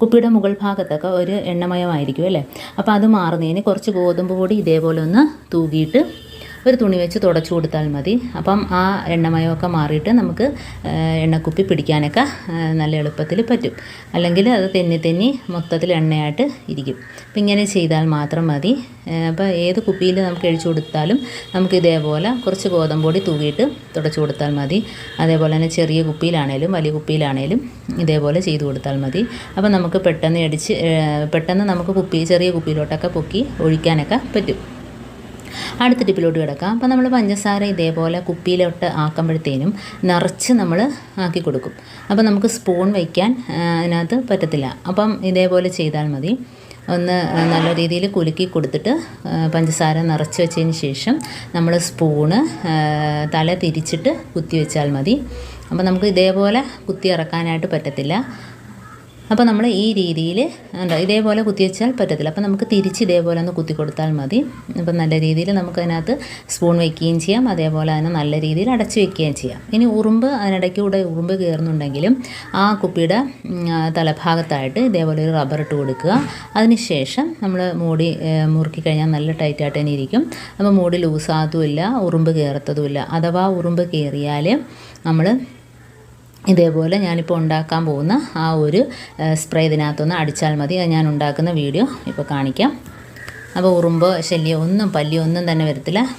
കുപ്പിയുടെ മുകൾ ഭാഗത്തൊക്കെ ഒരു എണ്ണമയമായിരിക്കും അല്ലേ? അപ്പോൾ അത് മാറുന്നതിന് കുറച്ച് ഗോതമ്പ് പൊടി ഇതേപോലെ ഒന്ന് തൂകിയിട്ട് ഒരു തുണി വെച്ച് തുടച്ചു കൊടുത്താൽ മതി. അപ്പം ആ എണ്ണമയമൊക്കെ മാറിയിട്ട് നമുക്ക് എണ്ണക്കുപ്പി പിടിക്കാനൊക്കെ നല്ല എളുപ്പത്തിൽ പറ്റും. അല്ലെങ്കിൽ അത് തെന്നി തെന്നി മൊത്തത്തിൽ എണ്ണയായിട്ട് ഇരിക്കും. അപ്പം ഇങ്ങനെ ചെയ്താൽ മാത്രം മതി. അപ്പോൾ ഏത് കുപ്പിയിൽ നമുക്ക് എഴിച്ചു കൊടുത്താലും നമുക്ക് ഇതേപോലെ കുറച്ച് ഗോതമ്പൊടി തൂകിയിട്ട് തുടച്ചു കൊടുത്താൽ മതി. അതേപോലെ തന്നെ ചെറിയ കുപ്പിയിലാണേലും വലിയ കുപ്പിയിലാണേലും ഇതേപോലെ ചെയ്തു കൊടുത്താൽ മതി. അപ്പോൾ നമുക്ക് പെട്ടെന്ന് അടിച്ച് പെട്ടെന്ന് നമുക്ക് കുപ്പി ചെറിയ കുപ്പിയിലോട്ടൊക്കെ പൊക്കി ഒഴിക്കാനൊക്കെ പറ്റും. അടുത്ത ടിപ്പിലോട്ട് കിടക്കാം. അപ്പോൾ നമ്മൾ പഞ്ചസാര ഇതേപോലെ കുപ്പിയിലോട്ട് ആക്കുമ്പോഴത്തേനും നിറച്ച് നമ്മൾ ആക്കി കൊടുക്കും. അപ്പോൾ നമുക്ക് സ്പൂൺ വയ്ക്കാൻ അതിനകത്ത് പറ്റത്തില്ല. അപ്പം ഇതേപോലെ ചെയ്താൽ മതി. ഒന്ന് നല്ല രീതിയിൽ കുലുക്കി കൊടുത്തിട്ട് പഞ്ചസാര നിറച്ച് വെച്ചതിന് ശേഷം നമ്മൾ സ്പൂണ് തല തിരിച്ചിട്ട് കുത്തി വെച്ചാൽ മതി. അപ്പോൾ നമുക്ക് ഇതേപോലെ കുത്തി ഇറക്കാനായിട്ട് പറ്റത്തില്ല. അപ്പോൾ നമ്മൾ ഈ രീതിയിൽ എന്താ ഇതേപോലെ കുത്തി വെച്ചാൽ പറ്റത്തില്ല. അപ്പോൾ നമുക്ക് തിരിച്ച് ഇതേപോലെ ഒന്ന് കുത്തി കൊടുത്താൽ മതി. അപ്പം നല്ല രീതിയിൽ നമുക്കതിനകത്ത് സ്പൂൺ വയ്ക്കുകയും ചെയ്യാം. അതേപോലെ തന്നെ നല്ല രീതിയിൽ അടച്ചു വയ്ക്കുകയും ചെയ്യാം. ഇനി ഉറുമ്പ് അതിനിടയ്ക്ക് കൂടെ ഉറുമ്പ് കയറുന്നുണ്ടെങ്കിലും ആ കുപ്പിയുടെ തലഭാഗത്തായിട്ട് ഇതേപോലെ ഒരു റബ്ബർ ഇട്ട് കൊടുക്കുക. അതിനുശേഷം നമ്മൾ മൂടി മുറുക്കി കഴിഞ്ഞാൽ നല്ല ടൈറ്റായിട്ട് തന്നെ ഇരിക്കും. അപ്പോൾ മൂടി ലൂസാകത്തുമില്ല ഉറുമ്പ് കയറത്തതുമില്ല അഥവാ ഉറുമ്പ് കയറിയാൽ നമ്മൾ ഇതേപോലെ ഞാനിപ്പോൾ ഉണ്ടാക്കാൻ പോകുന്ന ആ ഒരു സ്പ്രേ ഇതിനകത്തൊന്ന് അടിച്ചാൽ മതി. അത് ഞാൻ ഉണ്ടാക്കുന്ന വീഡിയോ ഇപ്പോൾ കാണിക്കാം. അപ്പോൾ ഉറുമ്പോ ശല്യം ഒന്നും പല്ലിയോ ഒന്നും തന്നെ വരത്തില്ല.